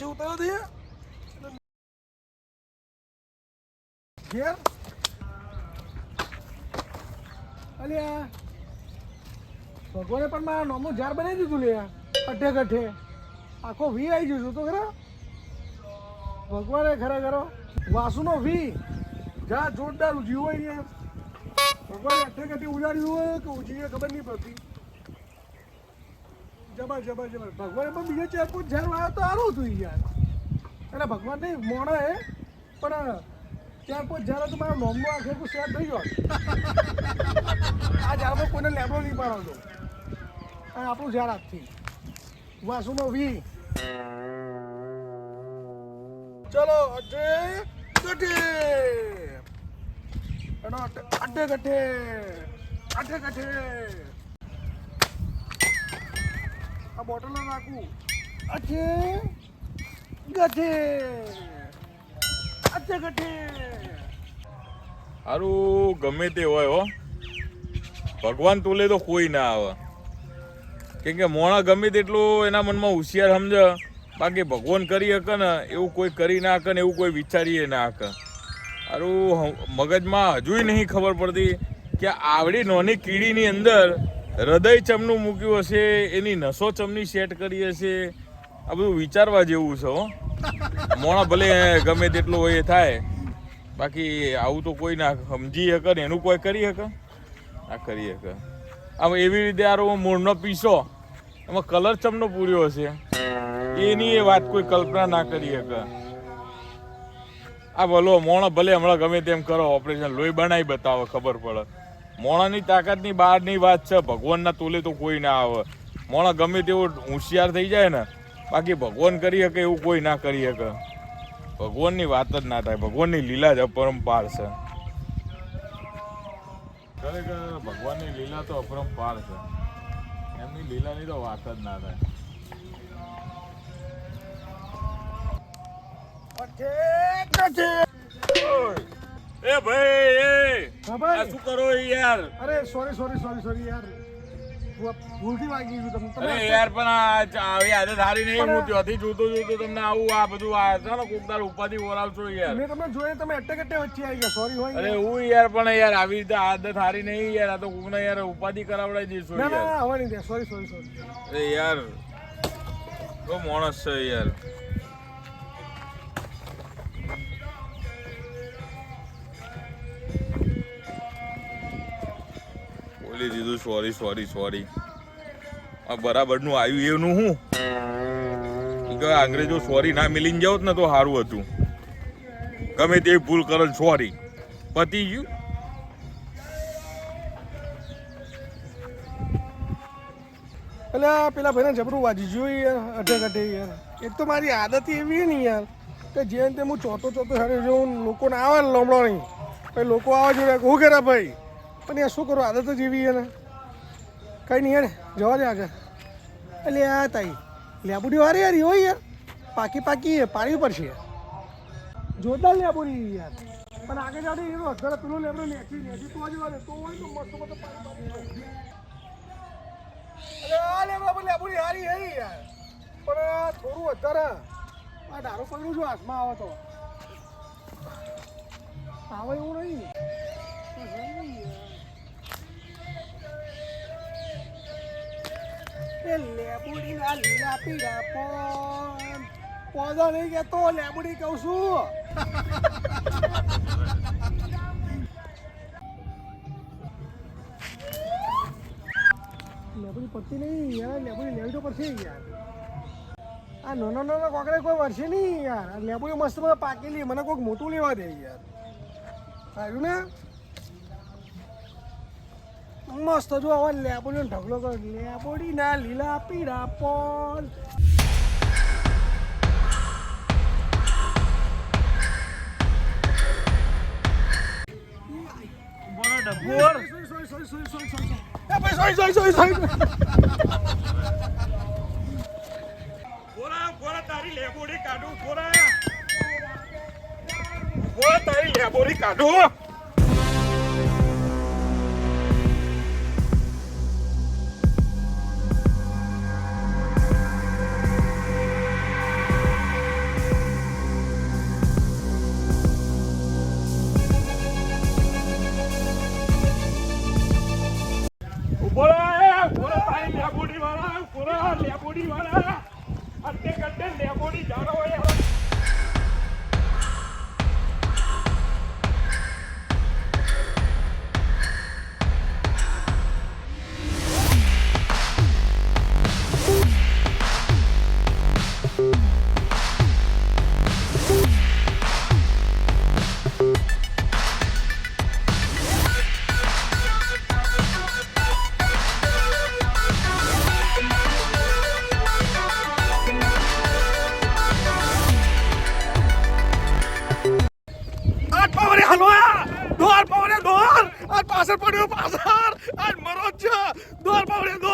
નીચે ઉતારો દે ઘેર. અલ્યા. ભગવાને પણ મારા નોમો જાર બનાવી દીધું લે. અઠે કઠે આખો વી આવી છું તો ખરા. ભગવાને ખરેખર વાસુનો વી. જા જોરદાર ઉજ્યું હોય ને. ભગવાન અઠે કઠે ઉજાડ્યું હોય કે ઉજી ખબર નહીં પડતી. જબર જબર જબર. ભગવાન પણ બીજો ચાર પાંચ આવ્યો તો સારું હતું યાર. એટલે ભગવાન નહીં મોણા એ, પણ ચાર પાંચ ઝાડ તો મારા નોમનું આખે કોઈ સેટ થઈ ગયો. આ ઝાડમાં કોઈને લેબડો નહીં પાડો અને આપણું ઝાડ આપથી વાસુનો વી. ચલો અડે ગઠે. અડે ગઠે. અડે ગઠે. આ બોટલ નાખું. અડે ગઠે અડે ગઠે સારું ગમે તે હોય હો. ભગવાન તુલે તો કોઈ ના આવે. કેમ કે મોણા ગમે તેટલું એના મનમાં હોશિયાર સમજ. બાકી ભગવાન કરી શકે ને એવું કોઈ કરી ના શકે ને એવું કોઈ વિચારીએ ના શકે અરું મગજમાં હજુય નહીં ખબર પડતી કે આવડી નોની કીડીની અંદર હૃદય ચમનું મૂક્યું હશે, એની નસો ચમની સેટ કરી હશે. આ બધું વિચારવા જેવું છે મોણા ભલે ગમે તેટલું હોય એ થાય. બાકી આવું તો કોઈ ના સમજી શકે ને એનું કોઈ કરી શકે? ના કરી શકે. આમ એવી રીતે આરો મૂળનો પીસો. એમાં કલર ચમનો પૂર્યો હશે. એની એ વાત કોઈ કલ્પના ના કરી શકે. આ ભલો મોણા ભલે હમણાં ગમે તેમ કરો, ઓપરેશન લોહી બનાવી બતાવો, ખબર પડે. મોણાની તાકાતની બહારની વાત છે. ભગવાનના તુલે તો કોઈ ના આવે. મોણા ગમે તેવો હોશિયાર થઈ જાય ને બાકી ભગવાન કરી શકે એવું કોઈ ના કરી શકે. ભગવાનની વાત જ ના થાય. ભગવાનની લીલા જ અપરંપાર છે. ખરેખર ભગવાનની લીલા તો અપરંપાર છે. એમની લીલાની તો વાત જ ના થાય. Okay, ગઠે એ ભાઈ એ. આ શું કરો યાર? અરે સોરી સોરી સોરી સોરી યાર. ભૂલથી વાગી ગયું તમને. અરે યાર પણ આ આવી આદત સારી નહીં હું ત્યાંથી જોતો જોતો તમને આવું આ બધું આ ચાલો ને કોક બોલાવશો ઉપાધિ ઓરાવશો યાર. મેં તમને જોયે તમે અટ્ટે કટ્ટે વચ્ચે આવી ગયા. સોરી હોય અરે હું યાર પણ યાર આવી રીતે આદત સારી નહીં યાર. આ તો કોકને યાર ઉપાધિ કરાવડાવી દઈશું ના ના હવે નહીં સોરી સોરી સોરી અરે યાર તો માણસ છે યાર. બોલી દીધું સોરી સોરી સોરી આ બરાબરનું આવ્યું, એનું હું? કે અંગ્રેજો સોરી ના મિલીને જાવ ને તો સારું હતું. ગમે તે ભૂલ કરો સોરી પતી ગયું. એટલે પેલા ભાઈને જબરું વાજી ગયું યાર અઢે કટ્ટે યાર. એક તો મારી આદત એવી નહીં યાર, કે જેમ તેમ હું ચોથો ચોથો હારે જોઉં લોકોને આવે ને લમડો નહીં. પછી લોકો આવે જોડે હું કરે ભાઈ. પણ યાર શું કરો? આદત જ એવી એને કઈ નહીં યાર, જવા દે આગળ. એટલે આ તાઈ. લેબુડી વારી યાર હોય યાર. પાકી પાકી પાડવી પડશે જોરદાર લેબુડી યાર. પણ આગળ જાડે એનો અધર પેલો લેબડો નેચી નેચી તો જ વારે તો હોય તો મસ્ત મસ્ત પાડી પાડી અરે આ લેબડા પણ લેબુડી હારી હે યાર. પણ થોડું વધારે આ ડારો પકડું છું, હાથમાં આવે તો. આવે એવું નહીં. એ લેબુડી ના લીલા પીળા પણ પોદો નહીં કેતો લેબુડી કહું છું. લેબુડી પડતી નહીં યાર, લેબુડી લેવી તો પડશે યાર. આ નાનો નાનો કોકરે કોઈ વર્ષે નહીં યાર. લેબુડી મસ્ત બધા પાકેલી, મને કોઈક મોટું લેવા દે યાર. આવ્યું ને? મસ્ત જો હવે લેબુડીનો ઢગલો કર. લેબુડી ના લીલા પીળા પોલ. ડબ્બોર સોરી સોરી ஓடி Normal Renault!